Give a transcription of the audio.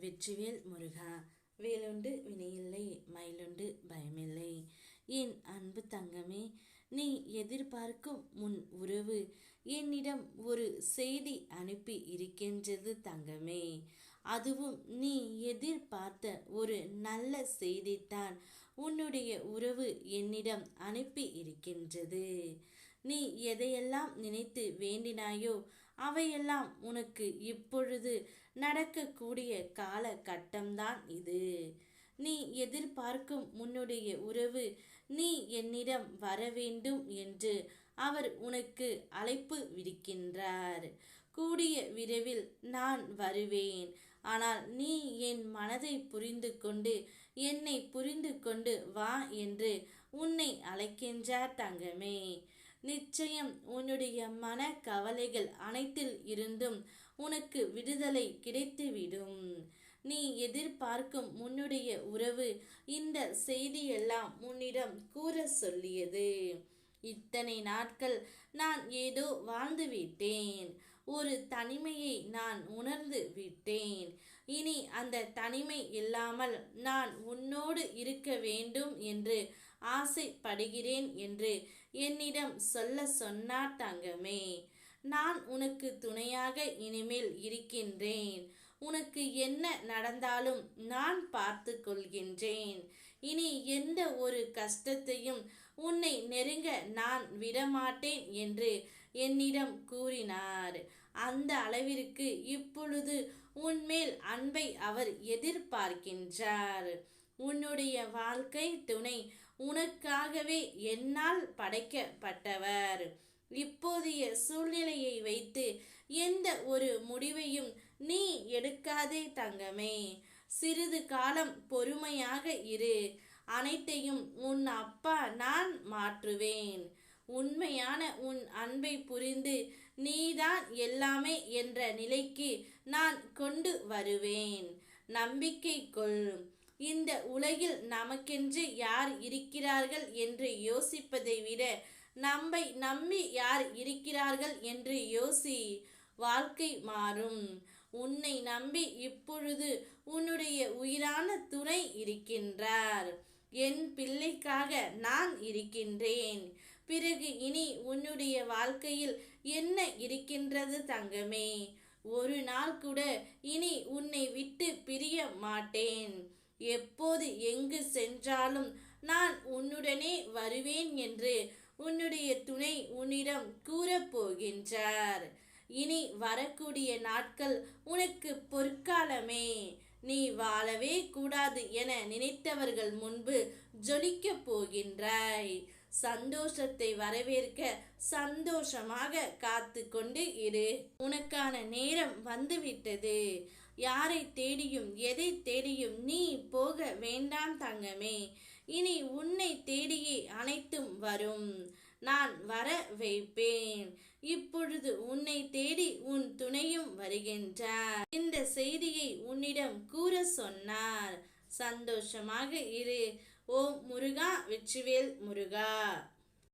வெற்றிவேல் முருகா. வேலுண்டு வினையில்லை மயிலுண்டு பயமில்லை. என் அன்பு தங்கமே நீ எதிர்பார்க்கும் முன் உறவு என்னிடம் ஒரு செய்தி அனுப்பி இருக்கின்றது தங்கமே. அதுவும் நீ எதிர்பார்த்த ஒரு நல்ல செய்தித்தான் உன்னுடைய உறவு என்னிடம் அனுப்பி இருக்கின்றது. நீ எதையெல்லாம் நினைத்து வேண்டினாயோ அவையெல்லாம் உனக்கு இப்பொழுது நடக்கக்கூடிய கால கட்டம்தான் இது. நீ எதிர்பார்க்கும் உன்னுடைய உறவு நீ என்னிடம் வர வேண்டும் என்று அவர் உனக்கு அழைப்பு விடுக்கின்றார். கூடிய விரைவில் நான் வருவேன். ஆனால் நீ என் மனதை புரிந்து கொண்டு என்னை புரிந்து கொண்டு வா என்று உன்னை அழைக்கின்றார் தங்கமே. நிச்சயம் உன்னுடைய மன கவலைகள் அனைத்தில் இருந்தும் உனக்கு விடுதலை கிடைத்துவிடும். நீ எதிர்பார்க்கும் உன்னுடைய உறவு இந்த செய்தியெல்லாம் உன்னிடம் கூற சொல்லியது. இத்தனை நாட்கள் நான் ஏதோ வாழ்ந்து விட்டேன். ஒரு தனிமையை நான் உணர்ந்து விட்டேன். இனி அந்த தனிமை இல்லாமல் நான் உன்னோடு இருக்க வேண்டும் என்று ஆசைப்படுகிறேன் என்று என்னிடம் சொல்ல சொன்னார் தங்கமே. நான் உனக்கு துணையாக இனிமேல் இருக்கின்றேன். உனக்கு என்ன நடந்தாலும் நான் பார்த்து கொள்கின்றேன். இனி எந்த ஒரு கஷ்டத்தையும் உன்னை நெருங்க நான் விடமாட்டேன் என்று என்னிடம் கூறினார். அந்த அளவிற்கு இப்பொழுது உன்மேல் அன்பை அவர் எதிர்பார்க்கின்றார். உன்னுடைய வாழ்க்கை துணை. உனக்காகவே என்னால் படைக்கப்பட்டவர். இப்போதைய சூழ்நிலையை வைத்து எந்த ஒரு முடிவையும் நீ எடுக்காதே தங்கமே. சிறிது காலம் பொறுமையாக இரு. அனைத்தையும் உன் அப்பா நான் மாற்றுவேன். உண்மையான உன் அன்பை புரிந்து நீதான் எல்லாமே என்ற நிலைக்கு நான் கொண்டு வருவேன். நம்பிக்கை கொள். இந்த உலகில் நமக்கென்று யார் இருக்கிறார்கள் என்று யோசிப்பதை விட நம்மை நம்பி யார் இருக்கிறார்கள் என்று யோசி வாழ்க்கை மாறும். உன்னை நம்பி இப்பொழுது உன்னுடைய உயிரான துணை இருக்கின்றார். என் பிள்ளைக்காக நான் இருக்கின்றேன். பிறகு இனி உன்னுடைய வாழ்க்கையில் என்ன இருக்கின்றது தங்கமே? ஒரு நாள் கூட இனி உன்னை விட்டு பிரிய மாட்டேன். எப்போது எங்கு சென்றாலும் நான் உன்னுடனே வருவேன் என்று உன்னுடைய துணை உன்னிடம் கூறப்போகின்றார். இனி வரக்கூடிய நாட்கள் உனக்கு பொற்காலமே. நீ வாழவே கூடாது என நினைத்தவர்கள் முன்பு ஜொலிக்கப் போகின்றாய். சந்தோஷத்தை வரவேற்க சந்தோஷமாக காத்து கொண்டு இரு. உனக்கான நேரம் வந்துவிட்டது. யாரை தேடியும் எதை தேடியும் நீ போக வேண்டாம் தங்கமே. இனி உன்னை தேடியே அனைத்தும் வரும். நான் வர வைப்பேன். இப்பொழுது உன்னை தேடி உன் துணையும் வருகின்றார். இந்த செய்தியை உன்னிடம் கூற சொன்னார். சந்தோஷமாக இரு. ஓம் முருகா வெற்றிவேல் முருகா.